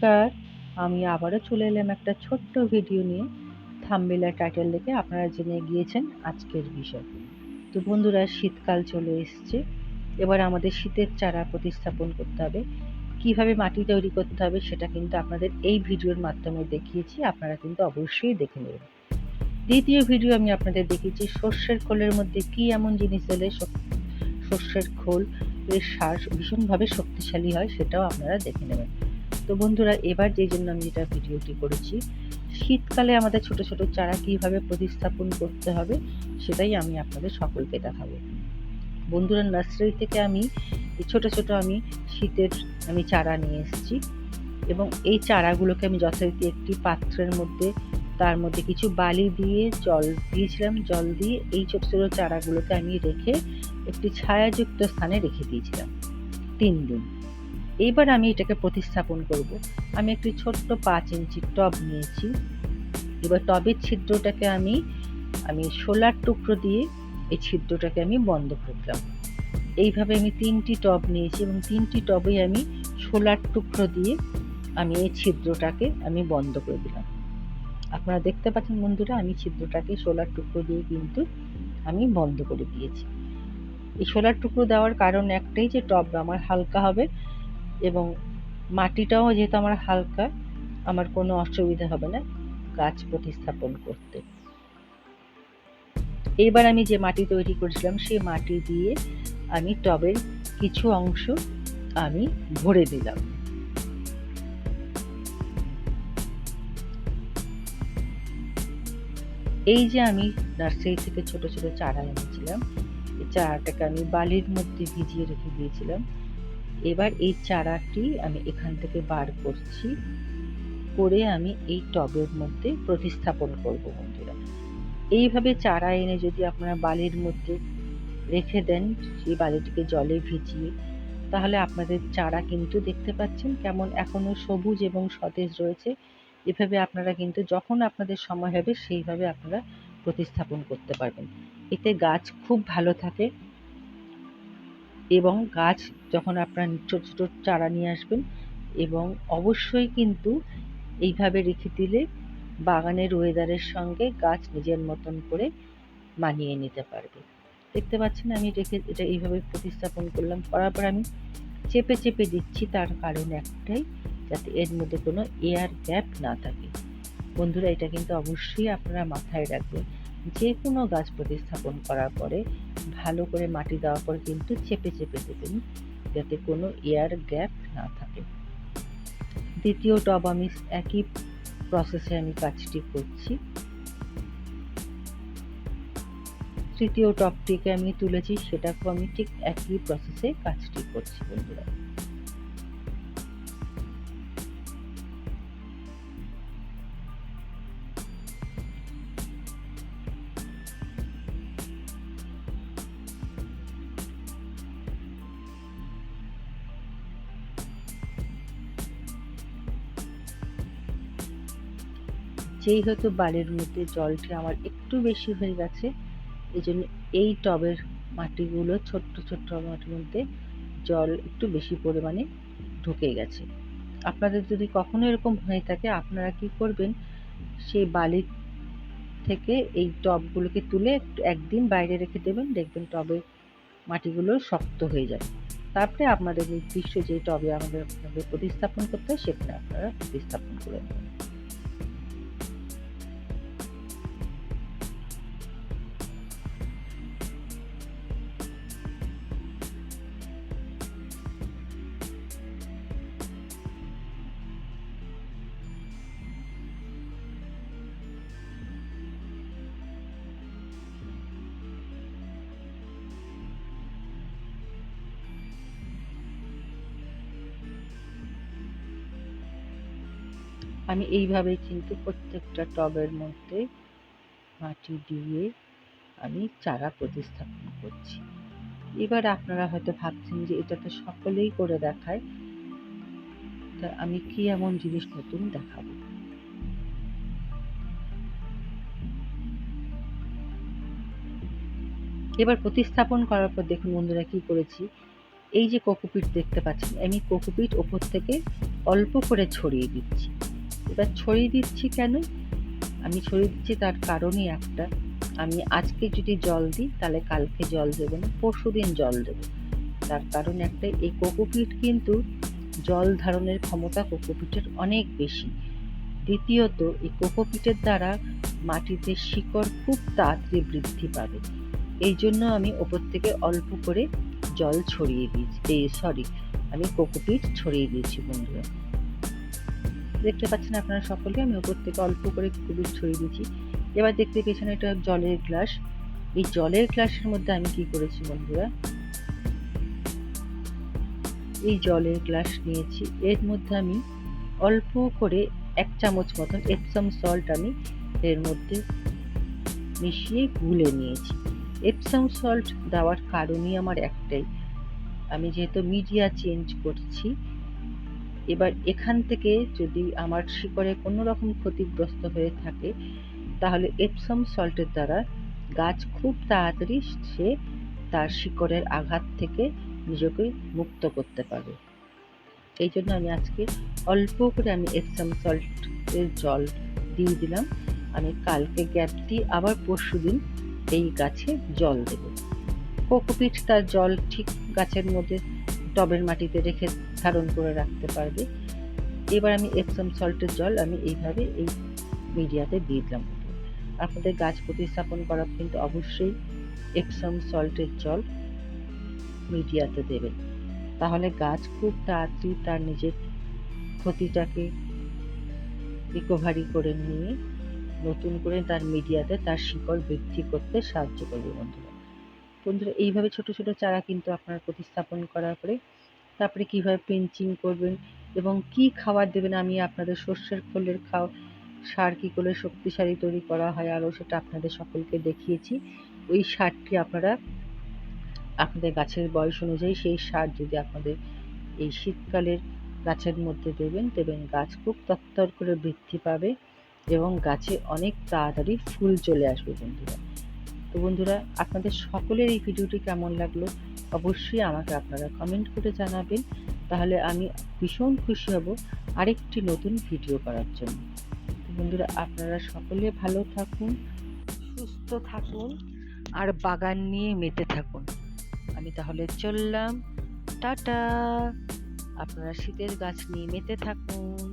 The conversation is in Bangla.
নমস্কার আমি আবারও চলে এলাম একটা ছোট্ট ভিডিও নিয়ে। থাম্বেলা টাইটেল দেখে আপনারা জেনে গিয়েছেন আজকের বিষয়। তো বন্ধুরা, শীতকাল চলে এসছে। এবার আমাদের শীতের চারা প্রতিস্থাপন করতে হবে। কীভাবে মাটি তৈরি করতে হবে সেটা কিন্তু আপনাদের এই ভিডিওর মাধ্যমে দেখিয়েছি। আপনারা কিন্তু অবশ্যই দেখে নেবেন। দ্বিতীয় ভিডিও আমি আপনাদের দেখিয়েছি, সর্ষের খোলের মধ্যে কি এমন জিনিস দিলে সর্ষের খোল এর সার ভীষণভাবে শক্তিশালী হয় সেটাও আপনারা দেখে নেবেন। তো বন্ধুরা, এবার যে জন্য আমি যেটা ভিডিওটি করেছি, শীতকালে আমাদের ছোট ছোট চারা কীভাবে প্রতিস্থাপন করতে হবে, সেটাই আমি আপনাদের সকলকে দেখাবো। বন্ধুরা, নার্সারি থেকে আমি ছোট ছোট আমি শীতের আমি চারা নিয়ে এসেছি এবং এই চারাগুলোকে আমি যথারীতি একটি পাত্রের মধ্যে, তার মধ্যে কিছু বালি দিয়ে জল দিয়েছিলাম, জল দিয়ে এই ছোট ছোট চারাগুলোকে আমি রেখে একটি ছায়াযুক্ত স্থানে রেখে দিয়েছিলাম। তিন দিন। এবার আমি এটাকে প্রতিস্থাপন করব। আমি একটি ছোট্ট পাঁচ ইঞ্চির টব নিয়েছি। এবার টবের ছিদ্রটাকে আমি আমি সোলার টুকরো দিয়ে এই ছিদ্রটাকে আমি বন্ধ করলাম এইভাবে আমি তিনটি টব নিয়েছি এবং তিনটি টবে আমি সোলার টুকরো দিয়ে আমি এই ছিদ্রটাকে আমি বন্ধ করে দিলাম। আপনারা দেখতে পাচ্ছেন বন্ধুরা, আমি ছিদ্রটাকে সোলার টুকরো দিয়ে কিন্তু আমি বন্ধ করে দিয়েছি। এই সোলার টুকরো দেওয়ার কারণ একটাই যে টব আমার হালকা হবে এবং মাটিটাও যেহেতু আমার হালকা, আমার কোনো অসুবিধা হবে না গাছ প্রতিস্থাপন করতে। এবার আমি যে মাটি তৈরি করেছিলাম সেই মাটি দিয়ে আমি টবের কিছু অংশ আমি ভরে দিলাম। এই যে আমি নার্সারি থেকে ছোট ছোট চারা এনেছিলাম, এই চারাটাকে আমি বালির মধ্যে ভিজিয়ে রেখে দিয়েছিলাম। এবার এই চারাটি আমি এখান থেকে বার করছি, করে আমি এই টবের মধ্যে প্রতিস্থাপন করব বন্ধুরা। এইভাবে চারা এনে যদি আপনারা বালির মধ্যে রেখে দেন, সেই বালিটিকে জলে ভিজিয়ে, তাহলে আপনাদের চারা কিন্তু দেখতে পাচ্ছেন কেমন এখনও সবুজ এবং সতেজ রয়েছে। এভাবে আপনারা কিন্তু যখন আপনাদের সময় হবে, সেইভাবে আপনারা প্রতিস্থাপন করতে পারবেন। এতে গাছ খুব ভালো থাকে এবং গাছ যখন আপনার ছোট ছোট চারা নিয়ে আসবেন এবং অবশ্যই কিন্তু এইভাবে রেখে দিলে বাগানের ওয়েদারের সঙ্গে গাছ নিজের মতন করে মানিয়ে নিতে পারবে। দেখতে পাচ্ছেন আমি রেখে এটা এইভাবে প্রতিস্থাপন করলাম। করার পর আমি চেপে চেপে দিচ্ছি, তার কারণ একটাই, যাতে এর মধ্যে কোনো এয়ার গ্যাপ না থাকে। বন্ধুরা, এটা কিন্তু অবশ্যই আপনারা মাথায় রাখবেন। যে কোনো গাছ প্রতিস্থাপন করার পরে ভালো করে মাটি দেওয়ার পর কিন্তু চেপে চেপে দেবেন, যাতে কোনো এয়ার গ্যাপ না থাকে। দ্বিতীয় টব আমি একই প্রসেসে আমি কাজটি করছি। তৃতীয় টপটিকে আমি তুলেছি, সেটাকেও আমি ঠিক একই প্রসেসে কাজটি করছি, বন্ধুরা। যেই হয়তো বালির মধ্যে জলটি আমার একটু বেশি হয়ে গেছে। এই জন্য এই টবের মাটিগুলো, ছোট্ট ছোট্ট মাটির মধ্যে জল একটু বেশি পরিমাণে ঢুকে গেছে। আপনাদের যদি কখনো এরকম হয়ে থাকে, আপনারা কি করবেন? সেই বালি থেকে এই টবগুলোকে তুলে একদিন বাইরে রেখে দেবেন, দেখবেন টবের মাটিগুলো শক্ত হয়ে যায়। তারপরে আপনাদের নির্দিষ্ট যে টবে আমাদের আপনাদের প্রতিস্থাপন করতে হয়, সেখানে আপনারা প্রতিস্থাপন করে নেবেন। আমি এইভাবেই কিন্তু প্রত্যেকটা টবের মধ্যে মাটি দিয়ে আমি চারা প্রতিস্থাপন করছি। এবার আপনারা হয়তো ভাবছেন যে এটা তো সকলেই করে দেখায়। তা আমি কি এমন জিনিস নতুন দেখাবো? এবার প্রতিস্থাপন করার পর দেখুন বন্ধুরা কি করেছি। এই যে কোকোপিট দেখতে পাচ্ছেন, আমি কোকোপিট ওপর থেকে অল্প করে ছড়িয়ে দিচ্ছি। এবার ছড়িয়ে দিচ্ছি কেন? আমি ছড়িয়ে দিচ্ছি তার কারণই একটা। আমি আজকে যদি জল দিই, তাহলে কালকে জল দেবো না পরশু দিন জল দেবো। তার কারণ একটা, এই কোকোপিট কিন্তু জল ধারণের ক্ষমতা কোকোপিটের অনেক বেশি। দ্বিতীয়ত, এই কোকোপিটের দ্বারা মাটিতে শিকড় খুব তাড়াতাড়ি বৃদ্ধি পাবে। এই জন্য আমি ওপর থেকে অল্প করে জল ছড়িয়ে দিয়েছি। সরি আমি কোকোপিট ছড়িয়ে দিয়েছি বন্ধুরা। দেখতে পাচ্ছেন আপনারা সকলে আমি ওপর থেকে অল্প করে কোকোপিট ছড়িয়ে দিয়েছি। এবার দেখতে পেয়েছেন এটা জলের গ্লাস। এই জলের গ্লাসের মধ্যে আমি কি করেছি বন্ধুরা? এই জলের গ্লাস নিয়েছি। এর মধ্যে আমি অল্প করে এক চামচ মতন এপসাম সল্ট আমি এর মধ্যে মিশিয়ে গুলে নিয়েছি। এপসাম সল্ট দেওয়ার কারণই আমার একটাই। আমি যেহেতু মিডিয়া চেঞ্জ করছি এবার এখান থেকে যদি আমার শিকড়ে কোনো রকম ক্ষতিগ্রস্ত হয়ে থাকে, তাহলে এপসাম সল্টের দ্বারা গাছ খুব তাড়াতাড়ি সে তার শিকড়ের আঘাত থেকে নিজেকে মুক্ত করতে পারবে। এই জন্য আমি আজকে অল্প করে আমি এপসাম সল্টের জল দিয়ে দিলাম। আমি কালকে গ্যাপ দিয়ে আবার পরশু দিন এই গাছে জল দেব। কোকোপিট তার জল ঠিক গাছের মধ্যে টবের মাটিতে রেখে ধারণ করে রাখতে পারবে। এবার আমি এপসাম সল্টের জল আমি এইভাবে এই মিডিয়াতে দিয়ে দিলাম। আপনাদের গাছ প্রতিস্থাপন করা কিন্তু অবশ্যই এপসাম সল্টের জল মিডিয়াতে দেবেন তাহলে গাছ খুব তাড়াতাড়ি তার নিজের ক্ষতিটাকে রিকভারি করে নিয়ে নতুন করে তার মিডিয়াতে তার শিকড় বৃদ্ধি করতে সাহায্য করবে বন্ধুরা। বন্ধুরা, এইভাবে ছোট ছোট চারা কিন্তু আপনার প্রতিস্থাপন করার পরে তারপরে কীভাবে পেঞ্চিং করবেন এবং কি খাবার দেবেন, আমি আপনাদের শস্যের খোলের খাওয়া সার কী করে শক্তিশালী তৈরি করা হয়, আরও সেটা আপনাদের সকলকে দেখিয়েছি। ওই সারটি আপনারা আপনাদের গাছের বয়স অনুযায়ী সেই সার যদি আপনাদের এই শীতকালের গাছের মধ্যে দেবেন দেবেন গাছ খুব তত্তর করে বৃদ্ধি পাবে এবং গাছে অনেক তাড়াতাড়ি ফুল চলে আসবে বন্ধুরা। তো বন্ধুরা, আপনাদের সকলের এই ভিডিওটি কেমন লাগল? অবশ্যই আমাকে আপনারা কমেন্ট করে জানাবেন। তাহলে আমি ভীষণ খুশি হব আরেকটি নতুন ভিডিও করার জন্য। বন্ধুরা, আপনারা সকলে ভালো থাকুন, সুস্থ থাকুন, আর বাগান নিয়ে মেতে থাকুন। আমি তাহলে চললাম। টাটা! আপনারা শীতের গাছ নিয়ে মেতে থাকুন।